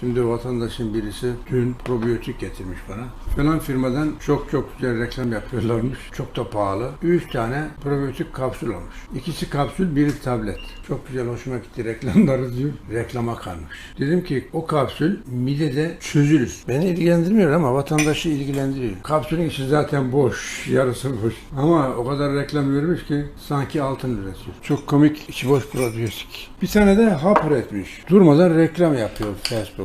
Şimdi vatandaşın birisi dün probiyotik getirmiş bana. Falan firmadan çok çok güzel reklam yapıyorlarmış. Çok da pahalı. 3 tane probiyotik kapsül almış. İkisi kapsül, biri tablet. Çok güzel hoşuma gitti reklamları diyor. Reklama kalmış. Dedim ki o kapsül midede çözülür. Beni ilgilendirmiyor ama vatandaşı ilgilendiriyor. Kapsülün içi zaten boş. Yarısı boş. Ama o kadar reklam vermiş ki sanki altın üretiyor. Çok komik içi boş probiyotik. Bir tane de hap üretmiş. Durmadan reklam yapıyor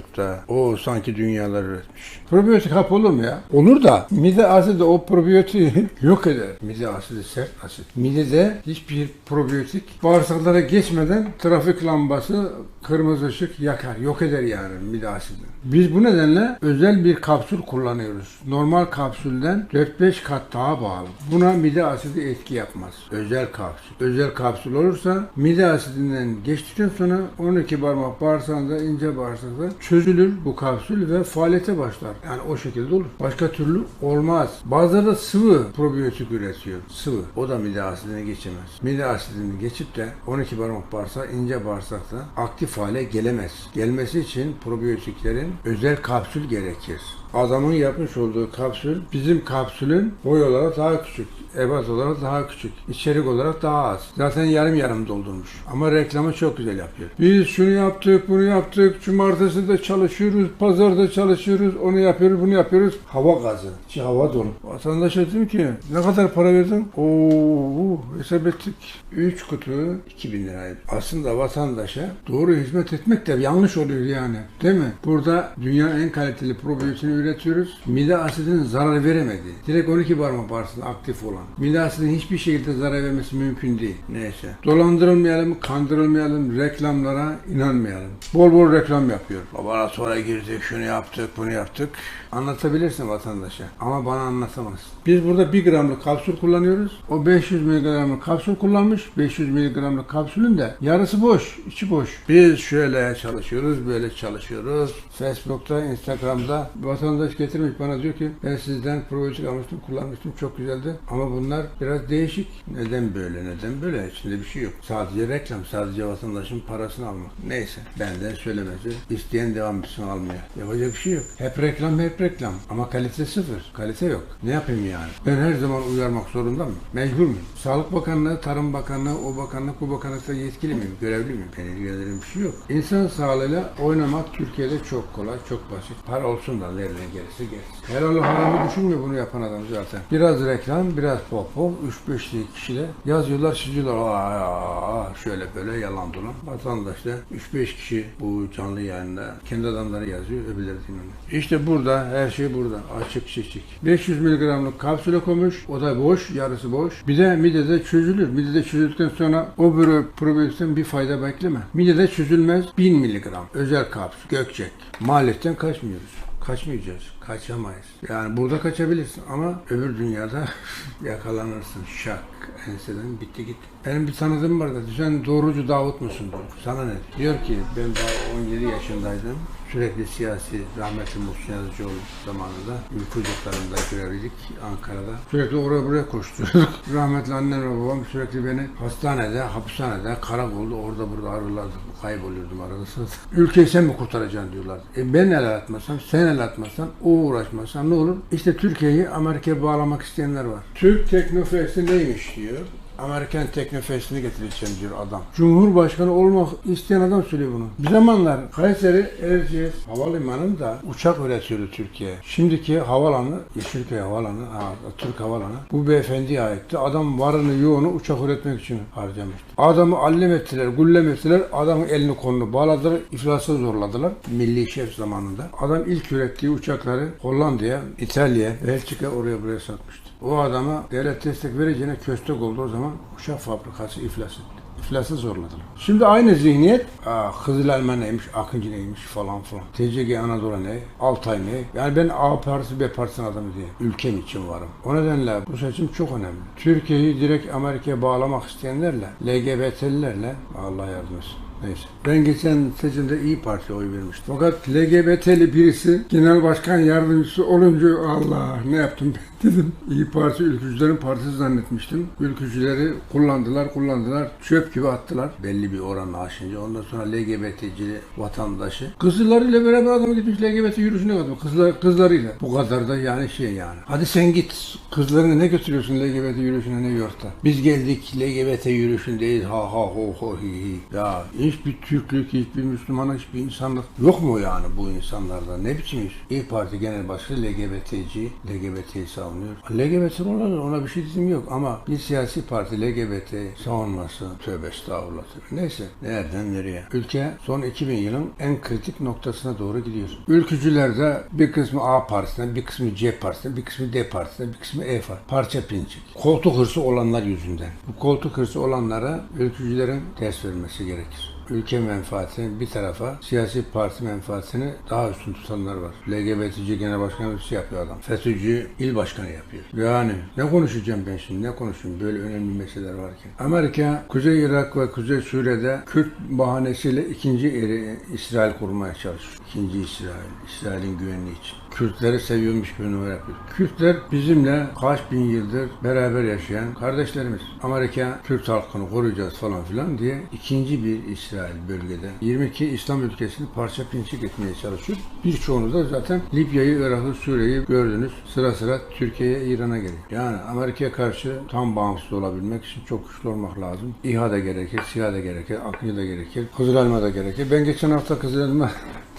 Facebook'ta. O sanki dünyalar üretmiş. Probiyotik hap olur mu ya? Olur da mide asidi o probiyotiği yok eder. Mide asidi sert asit. Midede hiçbir probiyotik bağırsaklara geçmeden trafik lambası kırmızı ışık yakar. Yok eder yani mide asidini. Biz bu nedenle özel bir kapsül kullanıyoruz. Normal kapsülden 4-5 kat daha bağlı. Buna mide asidi etki yapmaz. Özel kapsül. Özel kapsül olursa mide asidinden geçtikten sonra 12 parmak bağırsağında ince bağırsakta çözülür bu kapsül ve faaliyete başlar. Yani o şekilde olur. Başka türlü olmaz. Bazıları da sıvı probiyotik üretiyor. Sıvı. O da mide asidine geçemez. Mide asidini geçip de 12 parmak bağırsak ince bağırsakta aktif hale gelemez. Gelmesi için probiyotiklerin özel kapsül gerekir. Adamın yapmış olduğu kapsül bizim kapsülün boy olarak daha küçük, ebat olarak daha küçük, içerik olarak daha az. Zaten yarım yarım doldurmuş. Ama reklamı çok güzel yapıyor. Biz şunu yaptık, bunu yaptık, cumartesi de çalışıyoruz, pazarda çalışıyoruz, onu yapıyoruz, bunu yapıyoruz. Hava gazı, içi hava dolu. Vatandaşa dedim ki ne kadar para verdin? Oo, hesap ettik. 3 kutu 2000 liraydı. Aslında vatandaşa doğru hizmet etmek de yanlış oluyor yani. Değil mi? Burada dünyanın en kaliteli probiyotiğini üretiyoruz. Mide asidinin zarar veremediği. Direkt 12 parmak bağırsağında aktif olan. Mide asidinin hiçbir şekilde zarar vermesi mümkün değil. Neyse. Dolandırılmayalım, kandırılmayalım, reklamlara inanmayalım. Bol bol reklam yapıyor. Laboratuvara girdik, şunu yaptık, bunu yaptık. Anlatabilirsin vatandaşa ama bana anlatamaz. Biz burada 1 gramlık kapsül kullanıyoruz. O 500 miligramlık kapsül kullanmış. 500 miligramlık kapsülün de yarısı boş, içi boş. Biz şöyle çalışıyoruz, böyle çalışıyoruz. Facebook'ta, Instagram'da vatandaş getirmiş bana diyor ki ben sizden probiyotik almıştım, kullanmıştım. Çok güzeldi. Ama bunlar biraz değişik. Neden böyle, neden böyle? İçinde bir şey yok. Sadece reklam, sadece vatandaşın parasını almak. Neyse, benden söylemesi. İsteyen devam etsin almaya. Yapacak bir şey yok. Hep reklam, hep reklam. Ama kalite sıfır. Kalite yok. Ne yapayım yani? Ben her zaman uyarmak zorunda mıyım? Mecbur muyum? Sağlık Bakanlığı, Tarım Bakanlığı, o bakanlık, bu bakanlıkta yetkili miyim? Görevli miyim? Beni ilgilendiren bir şey yok. İnsan sağlığıyla oynamak Türkiye'de çok kolay, çok basit. Para olsun da nereden gelirse gelsin. Helal haramı düşünmüyor bunu yapan adam zaten. Biraz reklam, biraz pop pop, 3-5 kişiyle yazıyorlar, çiziyorlar. Aa, şöyle böyle yalan dolan. Vatandaş da 3-5 kişi bu canlı yayında kendi adamları yazıyor, öbürleri dinliyor. İşte burada, her şey burada. Açık seçik. 500 miligramlık kapsüle koymuş. O da boş, yarısı boş. Bir de midede çözülür. Midede çözüldükten sonra o böyle probiyotikten bir fayda bekleme. Midede çözülmez 1000 miligram. Özel kapsül, gökçek. Maliyetten kaçmıyoruz. Kaçmayacağız. Kaçamayız. Yani burada kaçabilirsin ama öbür dünyada yakalanırsın. Şak. Enseden bitti gitti. Benim bir tanıdığım vardı. Sen doğrucu Davut musun? Sana ne? Diyor ki ben daha 17 yaşındaydım. Sürekli siyasi rahmetli Muhsin Yazıcıoğlu zamanında ülke ocaklarında görevliydik Ankara'da. Sürekli oraya buraya koşturduk. rahmetli annem ve babam sürekli beni hastanede, hapishanede, karakolda orada burada ararlardı. Kayboluyordum arada sırada. Ülkeyi sen mi kurtaracaksın diyorlardı. E ben el atmasam, sen el atmasan, o uğraşmasan ne olur? İşte Türkiye'yi Amerika'ya bağlamak isteyenler var. Türk teknofesti neymiş diyor. Amerikan Teknofest'ini getireceğim diyor adam. Cumhurbaşkanı olmak isteyen adam söylüyor bunu. Bir zamanlar Kayseri Erciyes Havalimanı'nda uçak üretiyordu Türkiye. Şimdiki havalanı, Yeşilköy Havalanı, ha, Türk Havalanı. Bu beyefendiye aitti. Adam varını yoğunu uçak üretmek için harcamıştı. Adamı allem ettiler, gullem ettiler. Adamın elini kolunu bağladılar, iflasa zorladılar. Milli şef zamanında. Adam ilk ürettiği uçakları Hollanda'ya, İtalya'ya, Belçika oraya buraya satmıştı. O adama devlet destek vereceğine köstek oldu o zaman uçak fabrikası iflas etti. İflası zorladılar. Şimdi aynı zihniyet, aa, Kızıl Elma neymiş, Akıncı neymiş falan falan. TCG Anadolu ne, Altay ne. Yani ben A partisi B partisinin adamı diye ülkem için varım. O nedenle bu seçim çok önemli. Türkiye'yi direkt Amerika'ya bağlamak isteyenlerle, LGBT'lilerle Allah yardım etsin. Neyse. Ben geçen seçimde İyi Parti'ye oy vermiştim. Fakat LGBT'li birisi genel başkan yardımcısı olunca Allah ne yaptım ben dedim. İyi Parti ülkücülerin partisi zannetmiştim. Ülkücüleri kullandılar kullandılar. Çöp gibi attılar. Belli bir oranla aşınca. Ondan sonra LGBT'ci vatandaşı. Kızlarıyla beraber adam gitmiş LGBT yürüyüşüne katılmış. Kızlar, kızlarıyla. Bu kadar da yani şey yani. Hadi sen git. Kızlarını ne götürüyorsun LGBT yürüyüşüne New York'ta? Biz geldik LGBT yürüyüşündeyiz. Ha ha ho ho hi hi. Ya hiçbir Türklük, hiçbir Müslüman, hiçbir insanlık yok mu yani bu insanlarda? Ne biçim iş? İyi Parti Genel Başkanı LGBT'ci, LGBT'yi savunuyor. LGBT olabilir, ona bir şey diyeyim yok ama bir siyasi parti LGBT savunması tövbe estağfurullah. tövbe. Neyse nereden nereye? Ülke son 2000 yılın en kritik noktasına doğru gidiyor. Ülkücülerde bir kısmı A partisinden, bir kısmı C partisinden, bir kısmı D partisinden, bir kısmı E partisinden. Parça pinçik. Koltuk hırsı olanlar yüzünden. Bu koltuk hırsı olanlara ülkücülerin ders vermesi gerekir ülke menfaatini bir tarafa, siyasi parti menfaatini daha üstün tutanlar var. LGBTC genel başkanı şey yapıyor adam. FETÖ'cü il başkanı yapıyor. Yani ne konuşacağım ben şimdi, ne konuşayım böyle önemli meseleler varken. Amerika, Kuzey Irak ve Kuzey Suriye'de Kürt bahanesiyle ikinci eri İsrail kurmaya çalışıyor. İkinci İsrail, İsrail'in güvenliği için. Kürtleri seviyormuş gibi numara yapıyor. Kürtler bizimle kaç bin yıldır beraber yaşayan kardeşlerimiz. Amerika Kürt halkını koruyacağız falan filan diye ikinci bir İsrail bölgede 22 İslam ülkesini parça pinçik etmeye çalışıyor. Birçoğunu da zaten Libya'yı, Irak'ı, Suriye'yi gördünüz. Sıra sıra Türkiye'ye, İran'a geliyor. Yani Amerika'ya karşı tam bağımsız olabilmek için çok güçlü olmak lazım. İHA da gerekir, SİHA da gerekir, AKNİ da gerekir, Kızılelma da gerekir. Ben geçen hafta Kızılelma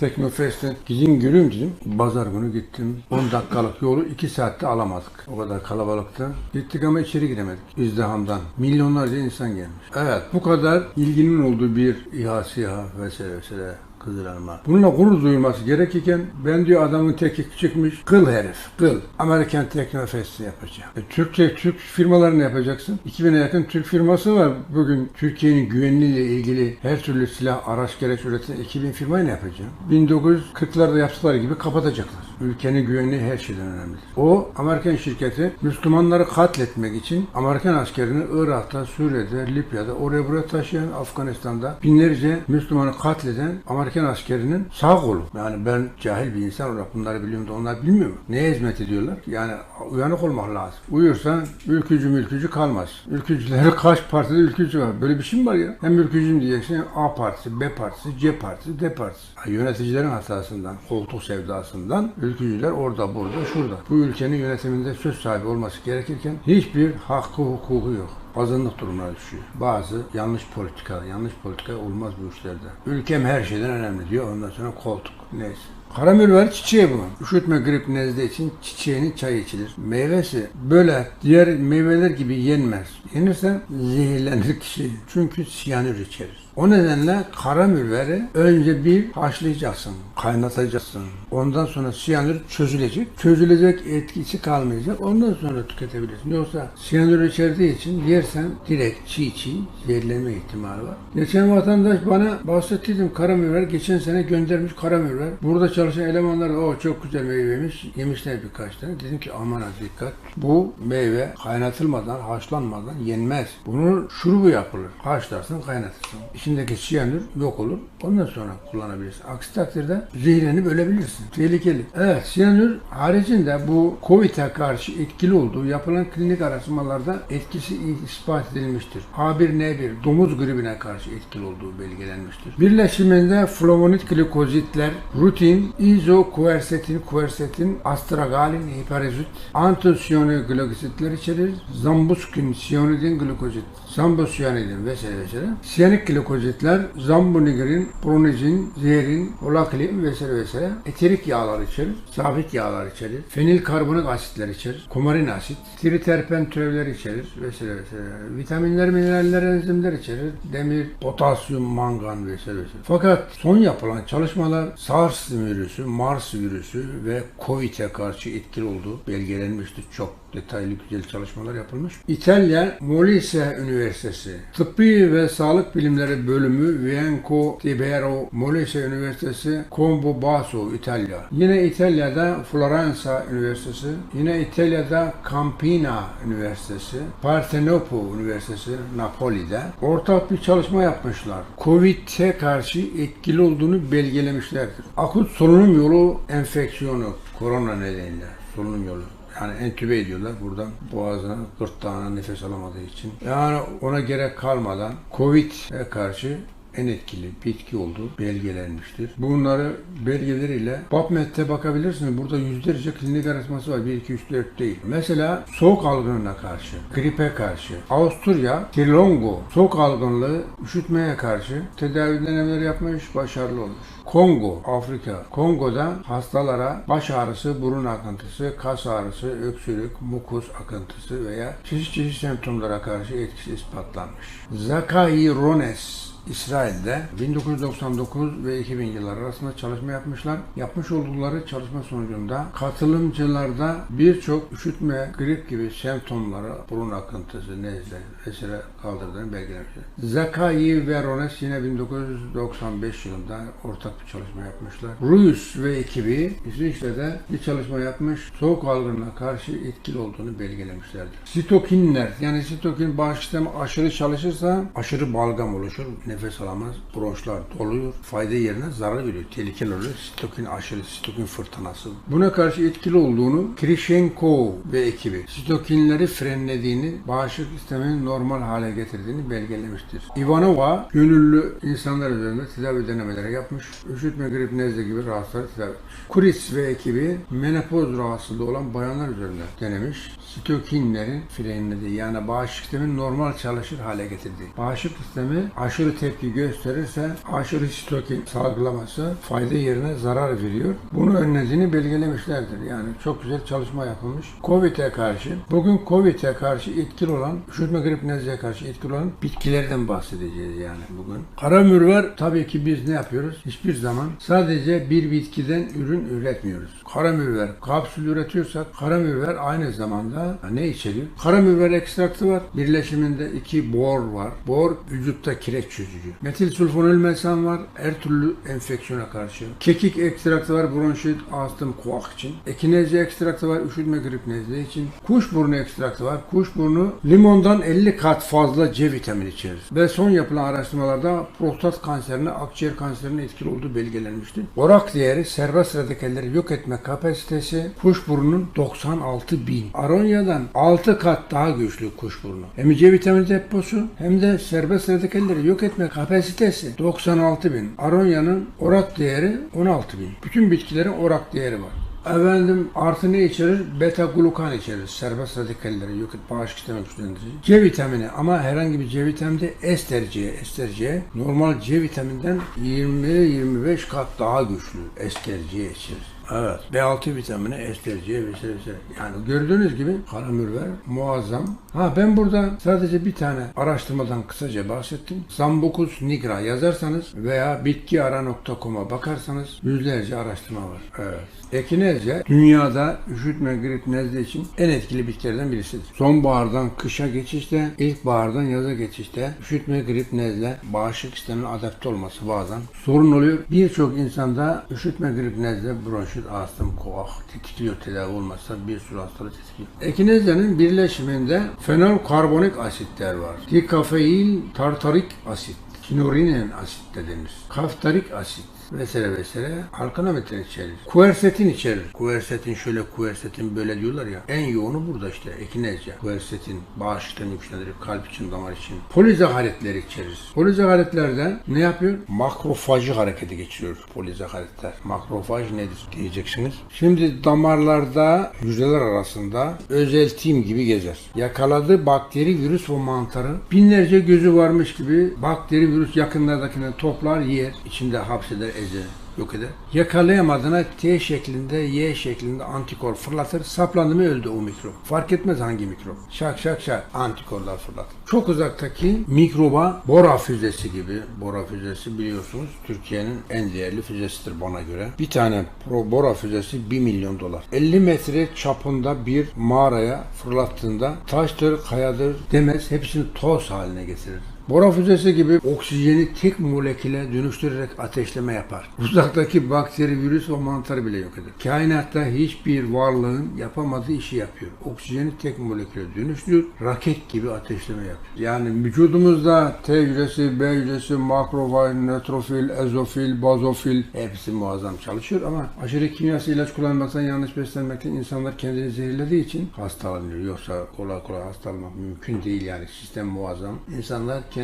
Teknofest'e gidin göreyim dedim. Pazar günü gittim. 10 dakikalık yolu 2 saatte alamadık. O kadar kalabalıktı. Gittik ama içeri giremedik. İzdihamdan. Milyonlarca insan gelmiş. Evet bu kadar ilginin olduğu bir İHA, SİHA vesaire vesaire Kızılelma. Bununla gurur duyulması gerekirken ben diyor adamın teki çıkmış kıl herif, kıl. Amerikan Teknofest'i yapacağım. E, Türkçe, Türk firmalarını yapacaksın. 2000'e yakın Türk firması var. Bugün Türkiye'nin güvenliğiyle ilgili her türlü silah, araç, gereç üreten 2000 firmayı ne yapacağım? 1940'larda yaptıkları gibi kapatacaklar. Ülkenin güvenliği her şeyden önemlidir. O Amerikan şirketi Müslümanları katletmek için Amerikan askerini Irak'ta, Suriye'de, Libya'da, oraya buraya taşıyan, Afganistan'da binlerce Müslümanı katleden Amerikan askerinin sağ kolu. Yani ben cahil bir insan olarak bunları biliyorum da onlar bilmiyor mu? Neye hizmet ediyorlar? Yani uyanık olmak lazım. Uyursan ülkücü mülkücü kalmaz. Ülkücüleri kaç partide ülkücü var? Böyle bir şey mi var ya? Hem ülkücüyüm diyeceksin hem A partisi, B partisi, C partisi, D partisi. Ha, Yöneticilerin hatasından, koltuk sevdasından ülkücüler orada, burada, şurada. Bu ülkenin yönetiminde söz sahibi olması gerekirken hiçbir hakkı, hukuku yok azınlık durumuna düşüyor. Bazı yanlış politika, yanlış politika olmaz bu işlerde. Ülkem her şeyden önemli diyor. Ondan sonra koltuk. Neyse. Karamürver çiçeği bu. Üşütme, grip, nezle için çiçeğinin çayı içilir. Meyvesi böyle diğer meyveler gibi yenmez. Yenirse zehirlenir kişi. Çünkü siyanür içerir. O nedenle karamürveri önce bir haşlayacaksın, kaynatacaksın. Ondan sonra siyanür çözülecek. Çözülecek etkisi kalmayacak. Ondan sonra tüketebilirsin. Yoksa siyanür içerdiği için yersen direkt çiğ çiğ zehirlenme ihtimali var. Geçen vatandaş bana bahsettiydim karamürver. Geçen sene göndermiş karamürver. Burada çalışan elemanlar o çok güzel meyveymiş. Yemişler birkaç tane. Dedim ki aman dikkat. Bu meyve kaynatılmadan, haşlanmadan yenmez. Bunun şurubu yapılır. Haşlarsın, kaynatırsın. İçindeki siyanür yok olur. Ondan sonra kullanabilirsin. Aksi takdirde zehirlenip ölebilirsin. Tehlikeli. Evet, siyanür haricinde bu COVID'e karşı etkili olduğu yapılan klinik araştırmalarda etkisi ispat edilmiştir. H1N1 domuz gribine karşı etkili olduğu belgelenmiştir. Birleşiminde flavonit glikozitler, rutin, izokuersetin, kuersetin, astragalin, hiperizit, antosiyonik glikozitler içerir. Zambuskin, siyonidin glikozit, zambosiyanidin vesaire vesaire. Siyanik glikozitler, zambonigrin, pronizin, zerin, olaklin vesaire vesaire. Eterik yağlar içerir, sabit yağlar içerir. Fenil karbonik asitler içerir. Kumarin asit, triterpen türevleri içerir vesaire vesaire. Vitaminler, mineraller, enzimler içerir. Demir, potasyum, mangan vesaire vesaire. Fakat son yapılan çalışmalar SARS virüsü, Mars virüsü ve COVID'e karşı etkili olduğu belgelenmiştir. Çok detaylı güzel çalışmalar yapılmış. İtalya Molise Üniversitesi Tıbbi ve Sağlık Bilimleri Bölümü Vienco Tibero Molise Üniversitesi, Combo Basso, İtalya. Yine İtalya'da Floransa Üniversitesi, yine İtalya'da Campina Üniversitesi, Partenopo Üniversitesi Napoli'de ortak bir çalışma yapmışlar. Covid'e karşı etkili olduğunu belgelemişlerdir. Akut solunum yolu enfeksiyonu korona nedeniyle solunum yolu. Yani entübe ediyorlar buradan boğazına, gırtlağına nefes alamadığı için. Yani ona gerek kalmadan Covid'e karşı en etkili bitki olduğu belgelenmiştir. Bunları belgeleriyle PubMed'de bakabilirsiniz. Burada yüzlerce klinik araştırması var. 1, 2, 3, 4 değil. Mesela soğuk algınlığına karşı, gripe karşı, Avusturya, Trilongo, soğuk algınlığı, üşütmeye karşı tedavi denemeleri yapmış, başarılı olmuş. Kongo, Afrika. Kongo'da hastalara baş ağrısı, burun akıntısı, kas ağrısı, öksürük, mukus akıntısı veya çeşit çeşit semptomlara karşı etkisi ispatlanmış. Zakai Rones İsrail'de 1999 ve 2000 yılları arasında çalışma yapmışlar. Yapmış oldukları çalışma sonucunda katılımcılarda birçok üşütme, grip gibi semptomları, burun akıntısı, nezle vesaire kaldırdığını belgelemişler. Zakai ve Rones yine 1995 yılında ortak bir çalışma yapmışlar. Ruyus ve ekibi İsviçre'de bir çalışma yapmış. Soğuk algınlığına karşı etkili olduğunu belgelemişlerdir. Sitokinler yani sitokin bağış sistemi aşırı çalışırsa aşırı balgam oluşur. Nefes alamaz. Bronşlar doluyor. Fayda yerine zarar veriyor. Tehlikeli oluyor. Sitokin aşırı, sitokin fırtınası. Buna karşı etkili olduğunu Krishenko ve ekibi sitokinleri frenlediğini, bağışıklık sistemini normal hale getirdiğini belgelemiştir. Ivanova gönüllü insanlar üzerinde tedavi denemeleri yapmış. Üşütme, grip, nezle gibi rahatsızları tedavi etmiş. Kuris ve ekibi menopoz rahatsızlığı olan bayanlar üzerinde denemiş. Sitokinlerin frenlediği yani bağışıklık sistemini normal çalışır hale getirdiği. Bağışıklık sistemi aşırı tepki gösterirse aşırı sitokin salgılaması fayda yerine zarar veriyor. Bunu önlediğini belgelemişlerdir. Yani çok güzel çalışma yapılmış. Covid'e karşı, bugün Covid'e karşı etkili olan, üşütme grip nezleye karşı etkili olan bitkilerden bahsedeceğiz yani bugün. Kara mürver tabii ki biz ne yapıyoruz? Hiçbir zaman sadece bir bitkiden ürün üretmiyoruz. Kara mürver kapsül üretiyorsak kara mürver aynı zamanda ne içeriyor? Kara mürver ekstraktı var. Birleşiminde iki bor var. Bor vücutta kireç çözücü. Metil sulfonil mesan var. Her türlü enfeksiyona karşı. Kekik ekstraktı var. Bronşit, astım, kuak için. Ekinezya ekstraktı var. Üşütme grip nezle için. Kuşburnu ekstraktı var. Kuşburnu limondan 50 kat fazla C vitamini içerir. Ve son yapılan araştırmalarda prostat kanserine, akciğer kanserine etkili olduğu belgelenmiştir. Orak değeri serbest radikalleri yok etme kapasitesi kuşburnunun 96 bin. Aronya'dan 6 kat daha güçlü kuşburnu. Hem C vitamini deposu hem de serbest radikalleri yok etme kapasitesi 96 bin. Aronya'nın orak değeri 16 bin. Bütün bitkilerin orak değeri var. Efendim artı ne içerir? Beta glukan içerir. Serbest radikalleri yok et bağışıklık sistemi güçlendirici. C vitamini ama herhangi bir C vitamini de ester C. Ester C normal C vitaminden 20-25 kat daha güçlü ester C içerir. Evet. B6 vitamini, ester C vesaire vesaire. Yani gördüğünüz gibi karamürver muazzam. Ha ben burada sadece bir tane araştırmadan kısaca bahsettim. Zambocus nigra yazarsanız veya bitkiara.com'a bakarsanız yüzlerce araştırma var. Evet. Ekinezya dünyada üşütme, grip, nezle için en etkili bitkilerden birisidir. Sonbahardan kışa geçişte, ilkbahardan yaza geçişte üşütme, grip, nezle, bağışıklık sisteminin adapte olması bazen sorun oluyor. Birçok insanda üşütme, grip, nezle, bronşit, astım, koah tetikliyor tedavi olmazsa bir sürü hastalık tetikliyor. Ekinezyanın birleşiminde fenol karbonil asitler var. Dikafeil tartarik asit. Kinurinin asit de denir. Kaftarik asit vesaire vesaire alkanometre içerir. Kuersetin içerir. Kuersetin şöyle kuersetin böyle diyorlar ya. En yoğunu burada işte ekinezya. Kuersetin bağışıklığını güçlendirir. Kalp için, damar için. Polizaharitler içerir. Polizaharitlerden ne yapıyor? Makrofaji hareketi geçiriyor polizaharitler. Makrofaj nedir diyeceksiniz. Şimdi damarlarda hücreler arasında özel tim gibi gezer. Yakaladığı bakteri, virüs ve mantarı binlerce gözü varmış gibi bakteri, virüs yakınlardakini toplar yer. içinde hapseder ezer. yok eder. Yakalayamadığına T şeklinde, Y şeklinde antikor fırlatır. Saplandı mı öldü o mikrop. Fark etmez hangi mikrop. Şak şak şak antikorlar fırlatır. Çok uzaktaki mikroba Bora füzesi gibi. Bora füzesi biliyorsunuz Türkiye'nin en değerli füzesidir bana göre. Bir tane Bora füzesi 1 milyon dolar. 50 metre çapında bir mağaraya fırlattığında taştır, kayadır demez hepsini toz haline getirir. Bora füzesi gibi oksijeni tek moleküle dönüştürerek ateşleme yapar. Uzaktaki bakteri, virüs ve mantarı bile yok eder. Kainatta hiçbir varlığın yapamadığı işi yapıyor. Oksijeni tek moleküle dönüştürür, raket gibi ateşleme yapıyor. Yani vücudumuzda T hücresi, B hücresi, makrofil, nötrofil, ezofil, bazofil hepsi muazzam çalışıyor ama aşırı kimyasal ilaç kullanmaktan, yanlış beslenmekten insanlar kendini zehirlediği için hastalanıyor. Yoksa kolay kolay hastalanmak mümkün değil yani sistem muazzam. İnsanlar kendini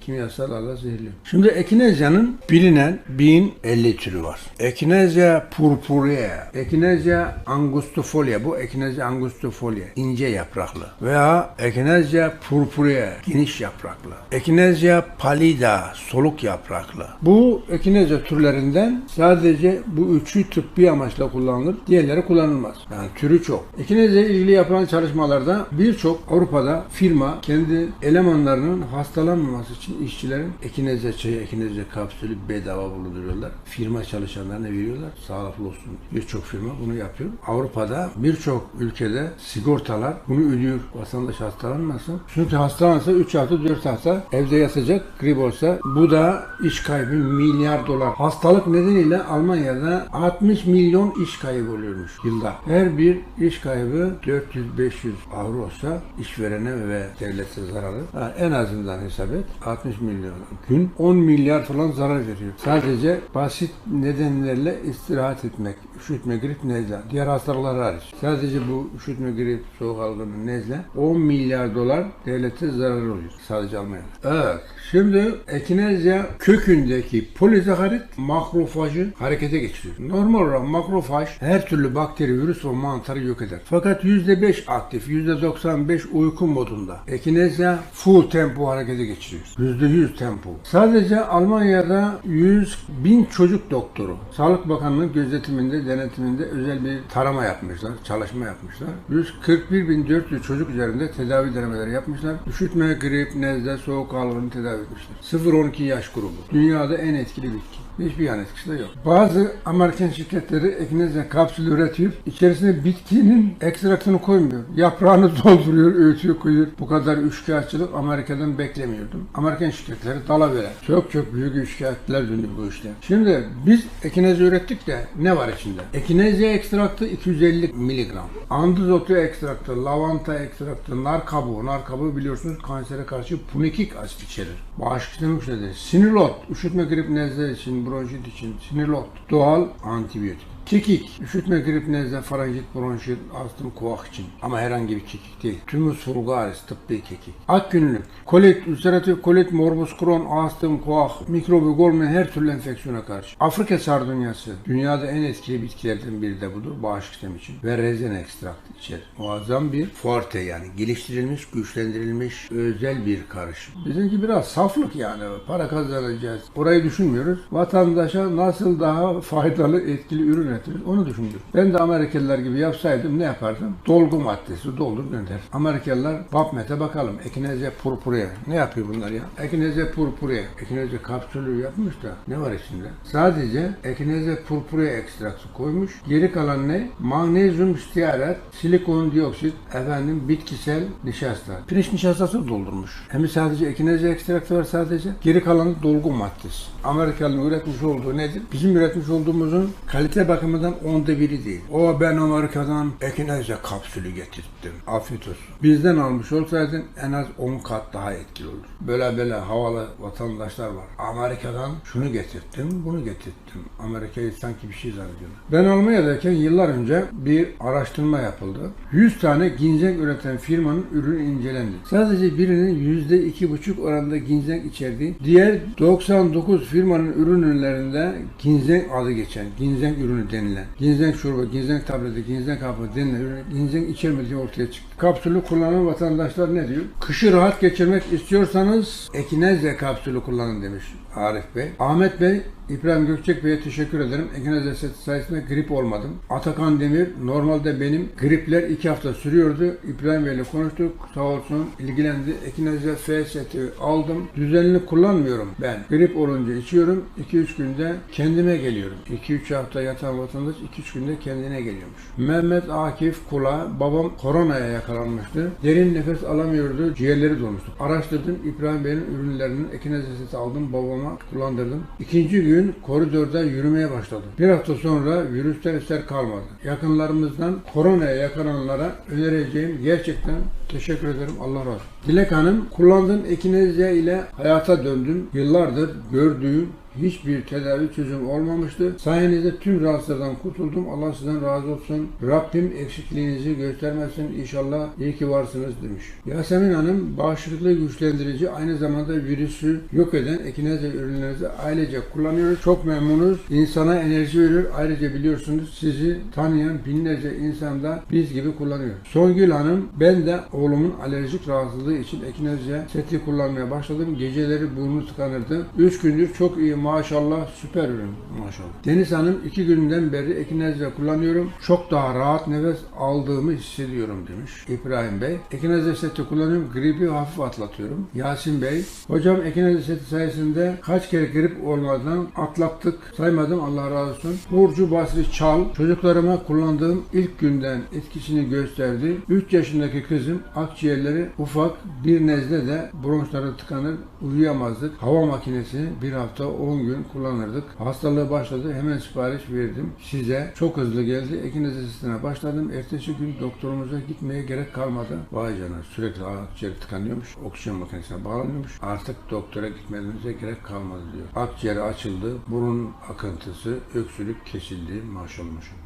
kimyasallarla zehirliyor. Şimdi ekinezyanın bilinen 1050 türü var. Ekinezya purpurea, ekinezya angustifolia, bu ekinezya angustifolia, ince yapraklı veya ekinezya purpurea, geniş yapraklı. Ekinezya pallida, soluk yapraklı. Bu ekinezya türlerinden sadece bu üçü tıbbi amaçla kullanılır, diğerleri kullanılmaz. Yani türü çok. Ekinezya ilgili yapılan çalışmalarda birçok Avrupa'da firma kendi elemanlarının hastalanmaması için işçilerin ekinezya çayı, ekinezya kapsülü bedava bulunduruyorlar. Firma çalışanlarına veriyorlar. Sağlıklı olsun. Birçok firma bunu yapıyor. Avrupa'da birçok ülkede sigortalar bunu ödüyor. Vatandaş hastalanmasın. Çünkü hastalansa 3 hafta 4 hafta evde yatacak. Grip olsa bu da iş kaybı milyar dolar. Hastalık nedeniyle Almanya'da 60 milyon iş kaybı oluyormuş yılda. Her bir iş kaybı 400-500 avro olsa işverene ve devlete zararı. Ha, en azından hesap et 60 milyon gün 10 milyar falan zarar veriyor. Sadece basit nedenlerle istirahat etmek, üşütme, grip, nezle. Diğer hastalıklar hariç. Sadece bu üşütme, grip, soğuk algınlığı, nezle 10 milyar dolar devlete zarar oluyor. Sadece Almanya'da. Evet. Şimdi ekinezya kökündeki polisaharit makrofajı harekete geçiriyor. Normal olarak makrofaj her türlü bakteri, virüs ve mantarı yok eder. Fakat %5 aktif, %95 uyku modunda. Ekinezya full tempo harekete geçiriyor. %100 tempo. Sadece Almanya'da 100 bin çocuk doktoru Sağlık Bakanlığı'nın gözetiminde, denetiminde özel bir tarama yapmışlar, çalışma yapmışlar. 141.400 çocuk üzerinde tedavi denemeleri yapmışlar. Üşütme, grip, nezle, soğuk algını tedavi etmişler. 0-12 yaş grubu. Dünyada en etkili bitki. Hiçbir yan etkisi de yok. Bazı Amerikan şirketleri ekinezya kapsül üretiyor. İçerisine bitkinin ekstraktını koymuyor. Yaprağını dolduruyor, öğütüyor, koyuyor. Bu kadar üçkağıtçılık Amerika'dan beklemiyordum. Amerikan şirketleri dala veren. Çok çok büyük üçkağıtlar döndü bu işte. Şimdi biz ekinezya ürettik de ne var içinde? Ekinezya ekstraktı 250 miligram. Andizotu ekstraktı, lavanta ekstraktı, nar kabuğu. Nar kabuğu biliyorsunuz kansere karşı punikik asit içerir. Bağışıklık güçlendirir. Sinirlot, üşütme grip nezle için, bronşit için. Sinirlot, doğal antibiyotik. Kekik, üşütme, grip, nezle, faranjit, bronşit, astım, kuak için. Ama herhangi bir kekik değil. Tümüs vulgaris, tıbbi kekik. Ak günlük, kolit, ülseratif kolit, morbus Crohn, astım, kuak, mikrobik olmayan her türlü enfeksiyona karşı. Afrika sardunyası, dünyada en etkili bitkilerden biri de budur, sistemi için. Ve rezen ekstraktı içerir. Muazzam bir forte yani. Geliştirilmiş, güçlendirilmiş, özel bir karışım. Bizimki biraz saflık yani. Para kazanacağız. Orayı düşünmüyoruz. Vatandaşa nasıl daha faydalı, etkili ürün üretiriz onu düşündüm. Ben de Amerikalılar gibi yapsaydım ne yapardım? Dolgu maddesi doldur gönder. Amerikalılar PubMed'e bakalım. Ekinezya purpurea. Ne yapıyor bunlar ya? Ekinezya purpurea. Ekinezya kapsülü yapmış da ne var içinde? Sadece ekinezya purpurea ekstraktı koymuş. Geri kalan ne? Magnezyum stiarat, silikon dioksit, efendim bitkisel nişasta. Pirinç nişastası doldurmuş. Hem sadece ekinezya ekstraktı var sadece. Geri kalanı dolgu maddesi. Amerikalı'nın üretmiş olduğu nedir? Bizim üretmiş olduğumuzun kalite bakımından onda biri değil. O ben Amerika'dan ekinezya kapsülü getirttim. Afiyet olsun. Bizden almış olsaydın en az 10 kat daha etkili olur. Böyle böyle havalı vatandaşlar var. Amerika'dan şunu getirttim, bunu getirttim. Amerika'yı sanki bir şey zannediyorlar. Ben Almanya'dayken yıllar önce bir araştırma yapıldı. 100 tane ginseng üreten firmanın ürünü incelendi. Sadece birinin %2,5 oranında ginseng içerdiği, diğer 99 firmanın ürünlerinde ginseng adı geçen, ginseng ürünü denilen, ginseng şurubu, ginseng tableti, ginseng hapı denilen ürün, içermediği ortaya çıktı. Kapsülü kullanan vatandaşlar ne diyor? Kışı rahat geçirmek istiyorsanız ekinezya kapsülü kullanın demiş Arif Bey. Ahmet Bey İbrahim Gökçek Bey'e teşekkür ederim. Ekinez Eseti sayesinde grip olmadım. Atakan Demir, normalde benim gripler iki hafta sürüyordu. İbrahim Bey'le konuştuk. Sağ olsun ilgilendi. Ekinez'e F seti aldım. Düzenli kullanmıyorum ben. Grip olunca içiyorum. 2-3 günde kendime geliyorum. 2-3 hafta yatan vatandaş 2-3 günde kendine geliyormuş. Mehmet Akif Kula, babam koronaya yakalanmıştı. Derin nefes alamıyordu. Ciğerleri dolmuştu. Araştırdım. İbrahim Bey'in ürünlerinin Ekinez Eseti aldım. Babama kullandırdım. İkinci gün koridorda yürümeye başladım. Bir hafta sonra virüsten eser kalmadı. Yakınlarımızdan koronaya yakalananlara önereceğim gerçekten teşekkür ederim. Allah razı olsun. Dilek Hanım, kullandığım ekinezya ile hayata döndüm. Yıllardır gördüğüm hiçbir tedavi çözüm olmamıştı. Sayenizde tüm rahatsızlardan kurtuldum. Allah sizden razı olsun. Rabbim eksikliğinizi göstermesin. İnşallah iyi ki varsınız demiş. Yasemin Hanım bağışıklığı güçlendirici aynı zamanda virüsü yok eden ekinezya ürünlerinizi ailece kullanıyoruz. Çok memnunuz. İnsana enerji veriyor. Ayrıca biliyorsunuz sizi tanıyan binlerce insan da biz gibi kullanıyor. Songül Hanım ben de oğlumun alerjik rahatsızlığı için ekinezya seti kullanmaya başladım. Geceleri burnu tıkanırdı. 3 gündür çok iyi maşallah süper ürün maşallah. Deniz Hanım iki günden beri ekinezya kullanıyorum. Çok daha rahat nefes aldığımı hissediyorum demiş İbrahim Bey. Ekinezya seti kullanıyorum. Gribi hafif atlatıyorum. Yasin Bey. Hocam ekinezya seti sayesinde kaç kere grip olmadan atlattık. Saymadım Allah razı olsun. Burcu Basri Çal. Çocuklarıma kullandığım ilk günden etkisini gösterdi. 3 yaşındaki kızım akciğerleri ufak bir nezle de bronşları tıkanır uyuyamazdık. Hava makinesini bir hafta 10 gün kullanırdık. Hastalığı başladı hemen sipariş verdim size. Çok hızlı geldi. Ekin ezesine başladım. Ertesi gün doktorumuza gitmeye gerek kalmadı. Vay canına sürekli akciğer tıkanıyormuş. Oksijen makinesine bağlanıyormuş. Artık doktora gitmenize gerek kalmadı diyor. Akciğeri açıldı. Burun akıntısı, öksürük kesildi. Maşallah.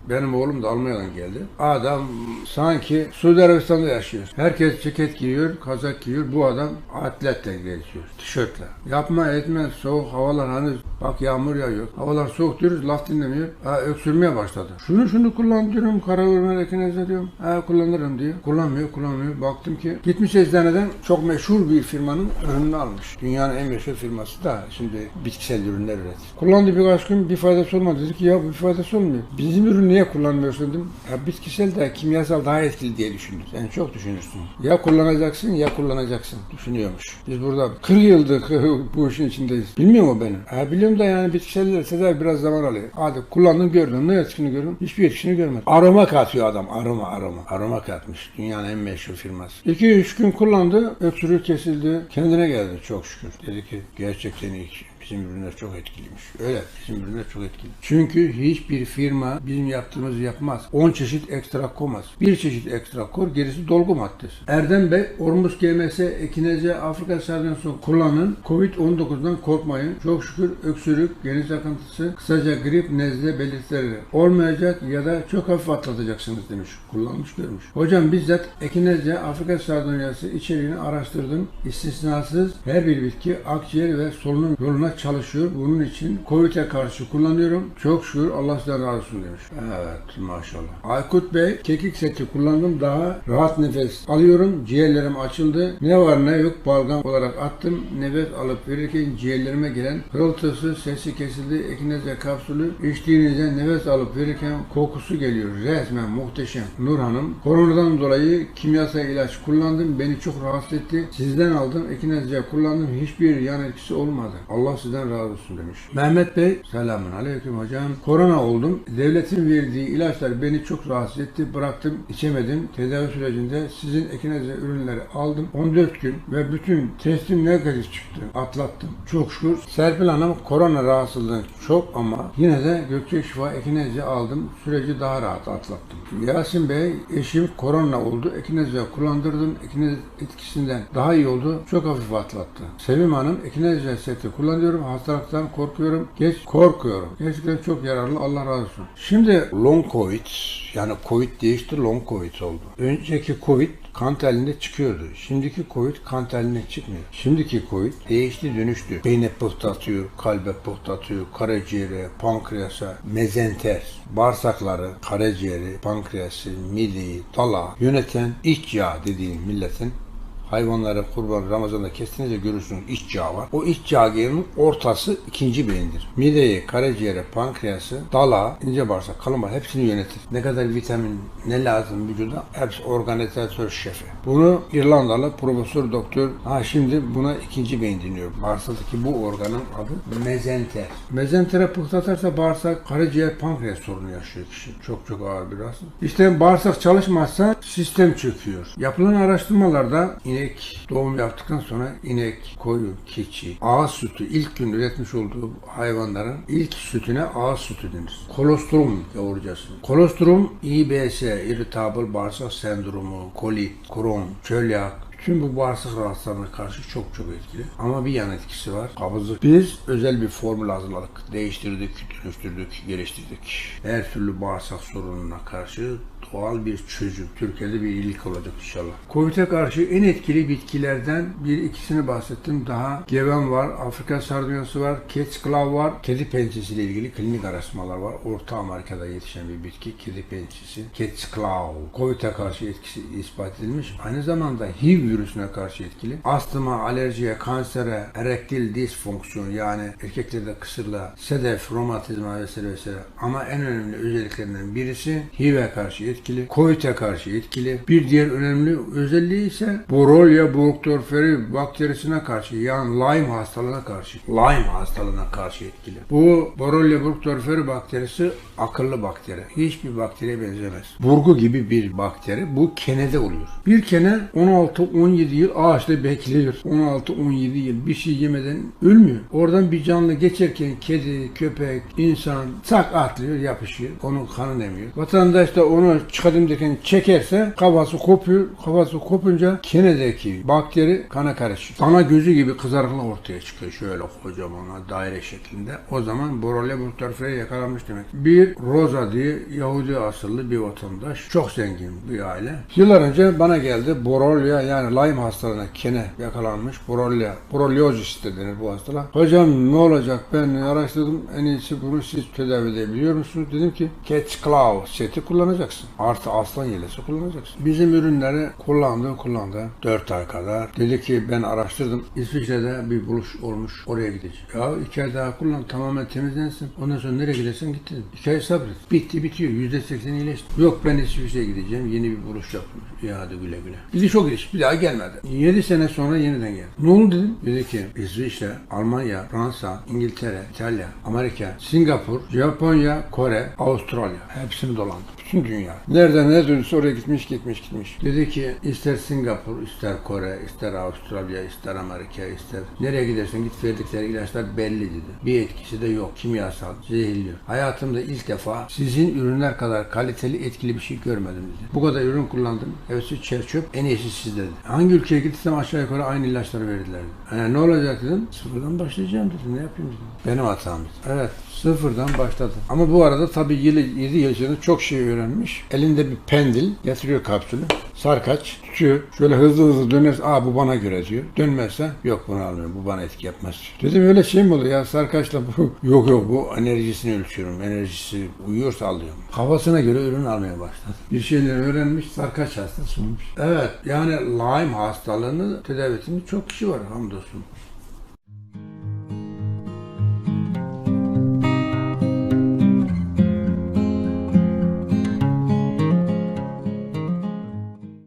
Benim oğlum da Almanya'dan geldi. Adam sanki Suudi Arabistan'da yaşıyor. Herkes ceket giyiyor, kazak giyiyor. Bu adam atletle geziyor. Tişörtle. Yapma etme soğuk havalar hani bak yağmur yağıyor. Havalar soğuk diyoruz laf dinlemiyor. Ha, öksürmeye başladı. Şunu şunu kullan diyorum. Karaburma ekineze diyorum. Ha, kullanırım diyor. Kullanmıyor kullanmıyor. Baktım ki gitmiş eczaneden çok meşhur bir firmanın ürününü almış. Dünyanın en meşhur firması da şimdi bitkisel ürünler üretiyor. Kullandı birkaç gün bir faydası olmadı. Dedi ki ya bu bir faydası olmuyor. Bizim ürünü niye kullanmıyorsun dedim. Ya bitkisel de kimyasal daha etkili diye düşündüm. Sen çok düşünürsün. Ya kullanacaksın ya kullanacaksın. Düşünüyormuş. Biz burada 40 yıldır bu işin içindeyiz. Bilmiyor mu benim? Ha, biliyorum da yani bitkiseller tedavi biraz zaman alıyor. Hadi kullandım gördüm. Ne etkisini gördüm? Hiçbir etkisini görmedim. Aroma katıyor adam. Aroma aroma. Aroma katmış. Dünyanın en meşhur firması. 2-3 gün kullandı. Öksürüğü kesildi. Kendine geldi çok şükür. Dedi ki gerçekten iyi ki. Bizim ürünler çok etkiliymiş. Öyle. Bizim ürünler çok etkili. Çünkü hiçbir firma bizim yaptığımızı yapmaz. 10 çeşit ekstra koymaz. Bir çeşit ekstra kor, gerisi dolgu maddesi. Erdem Bey, Ormus GMS, Ekinece, Afrika sardansı kullanın. Covid-19'dan korkmayın. Çok şükür öksürük, geniz akıntısı, kısaca grip, nezle belirtileri olmayacak ya da çok hafif atlatacaksınız demiş. Kullanmış görmüş. Hocam bizzat Ekinece, Afrika sardunyası içeriğini araştırdım. İstisnasız her bir bitki akciğer ve solunum yoluna çalışıyor. Bunun için Covid'e karşı kullanıyorum. Çok şükür Allah sizden razı olsun demiş. Evet maşallah. Aykut Bey kekik seti kullandım. Daha rahat nefes alıyorum. Ciğerlerim açıldı. Ne var ne yok balgam olarak attım. Nefes alıp verirken ciğerlerime gelen hırıltısı sesi kesildi. Ekinezya kapsülü içtiğinizde nefes alıp verirken kokusu geliyor. Resmen muhteşem. Nur Hanım koronadan dolayı kimyasal ilaç kullandım. Beni çok rahatsız etti. Sizden aldım. Ekinezya kullandım. Hiçbir yan etkisi olmadı. Allah sizden razı olsun demiş. Mehmet Bey selamun aleyküm hocam. Korona oldum. Devletin verdiği ilaçlar beni çok rahatsız etti. Bıraktım içemedim. Tedavi sürecinde sizin ekinezya ürünleri aldım. 14 gün ve bütün testim negatif çıktı. Atlattım. Çok şükür. Serpil Hanım korona rahatsızlığı çok ama yine de Gökçe Şifa ekinezya aldım. Süreci daha rahat atlattım. Yasin Bey eşim korona oldu. Ekinezya kullandırdım. Ekinezya etkisinden daha iyi oldu. Çok hafif atlattı. Sevim Hanım ekinezya seti kullanıyorum. Hastalıktan korkuyorum. Geç korkuyorum. Gerçekten çok yararlı. Allah razı olsun. Şimdi long covid yani covid değişti long covid oldu. Önceki covid kan telinde çıkıyordu. Şimdiki Covid kan telinde çıkmıyor. Şimdiki Covid değişti dönüştü. Beyne pıhtı atıyor, kalbe pıhtı atıyor, karaciğere, pankreasa, mezenter, bağırsakları, karaciğeri, pankreası, mideyi, dala yöneten iç yağ dediğin milletin hayvanları kurban Ramazan'da kestiğinizde görürsünüz iç yağı var. O iç yağının ortası ikinci beyindir. Mideyi, karaciğeri, pankreası, dala, ince bağırsak, kalın bağırsak hepsini yönetir. Ne kadar vitamin, ne lazım vücuda hepsi organizatör şefi. Bunu İrlandalı profesör doktor, ha şimdi buna ikinci beyin deniyor. Bağırsaktaki bu organın adı mezenter. Mezentere pıhtatarsa bağırsak, karaciğer, pankreas sorunu yaşıyor kişi. Çok çok ağır bir hastalık. İşte bağırsak çalışmazsa sistem çöküyor. Yapılan araştırmalarda inek doğum yaptıktan sonra inek, koyun, keçi, ağız sütü ilk gün üretmiş olduğu hayvanların ilk sütüne ağız sütü denir. Kolostrum yoğuracağız. Kolostrum IBS, irritable bağırsak sendromu, kolit, Crohn, çölyak, Tüm bu bağırsak rahatsızlarına karşı çok çok etkili. Ama bir yan etkisi var. Kabızlık. Biz özel bir formül hazırladık. Değiştirdik, dönüştürdük, geliştirdik. Her türlü bağırsak sorununa karşı doğal bir çözüm. Türkiye'de bir iyilik olacak inşallah. Covid'e karşı en etkili bitkilerden bir ikisini bahsettim. Daha geven var, Afrika sardunyası var, cat's claw var. Kedi pençesiyle ilgili klinik araştırmalar var. Orta Amerika'da yetişen bir bitki. Kedi pençesi. Cat's claw. Covid'e karşı etkisi ispat edilmiş. Aynı zamanda HIV virüsüne karşı etkili. Astıma, alerjiye, kansere, erektil disfonksiyon yani erkeklerde kısırlığa, sedef, romatizma vesaire vesaire. Ama en önemli özelliklerinden birisi HIV'e karşı etkili, COVID'e karşı etkili. Bir diğer önemli özelliği ise Borrelia burgdorferi bakterisine karşı yani Lyme hastalığına karşı. Lyme hastalığına karşı etkili. Bu Borrelia burgdorferi bakterisi akıllı bakteri. Hiçbir bakteriye benzemez. Burgu gibi bir bakteri. Bu kenede oluyor. Bir kene 16-17 yıl ağaçta bekliyor. 16-17 yıl bir şey yemeden ölmüyor. Oradan bir canlı geçerken kedi, köpek, insan tak atlıyor, yapışıyor. Onun kanını emiyor. Vatandaş da onu çıkardım derken çekerse kafası kopuyor. Kafası kopunca kenedeki bakteri kana karışıyor. Dana gözü gibi kızarıklık ortaya çıkıyor. Şöyle kocaman daire şeklinde. O zaman Borrelia burgdorferi yakalanmış demek. Bir Rosa diye Yahudi asıllı bir vatandaş. Çok zengin bir aile. Yıllar önce bana geldi. Borrelia yani Lyme hastalığına kene yakalanmış. Borrelia, borreliozis de denir bu hastalığa. Hocam ne olacak? Ben araştırdım. En iyisi bunu siz tedavi edebiliyor musunuz? Dedim ki Cat's Claw seti kullanacaksın. Artı aslan yelesi kullanacaksın. Bizim ürünleri kullandı kullandı. 4 ay kadar. Dedi ki ben araştırdım. İsviçre'de bir buluş olmuş. Oraya gideceğim. Ya iki ay daha kullan. Tamamen temizlensin. Ondan sonra nereye gidersen git dedim. İki ay sabret. Bitti bitiyor. Yüzde seksen iyileşti. Yok ben İsviçre'ye gideceğim. Yeni bir buluş yaptım. Ya hadi güle güle. Gidiş o gidiş. Bir daha gelmedi. 7 sene sonra yeniden geldi. Ne oldu dedim. Dedi ki İsviçre, Almanya, Fransa, İngiltere, İtalya, Amerika, Singapur, Japonya, Kore, Avustralya. Hepsini dolandı. Bütün dünya. Nereden ne dönüşse oraya gitmiş gitmiş gitmiş. Dedi ki ister Singapur, ister Kore, ister Avustralya, ister Amerika, ister nereye gidersen git verdikleri ilaçlar belli dedi. Bir etkisi de yok. Kimyasal, zehirli. Hayatımda ilk defa sizin ürünler kadar kaliteli etkili bir şey görmedim dedi. Bu kadar ürün kullandım. Hepsi çer çöp. En iyisi siz dedi. Hangi ülkeye gitsem aşağı yukarı aynı ilaçları verdiler dedi. "E, ne olacak dedim. Sıfırdan başlayacağım dedim. Ne yapayım dedim. Benim hatam dedi. Evet. Sıfırdan başladı. Ama bu arada tabii yılı 7 yıl içinde çok şey öğrenmiş. Elinde bir pendil getiriyor kapsülü. Sarkaç tutuyor. Şöyle hızlı hızlı dönerse aa bu bana göre diyor. Dönmezse yok bunu almıyorum. Bu bana etki yapmaz. Dedim öyle şey mi olur ya sarkaçla bu? yok yok bu enerjisini ölçüyorum. Enerjisi uyuyorsa alıyorum. Kafasına göre ürün almaya başladı. Bir şeyleri öğrenmiş sarkaç hastası olmuş. Evet yani Lyme hastalığını tedavi eden çok kişi var hamdolsun.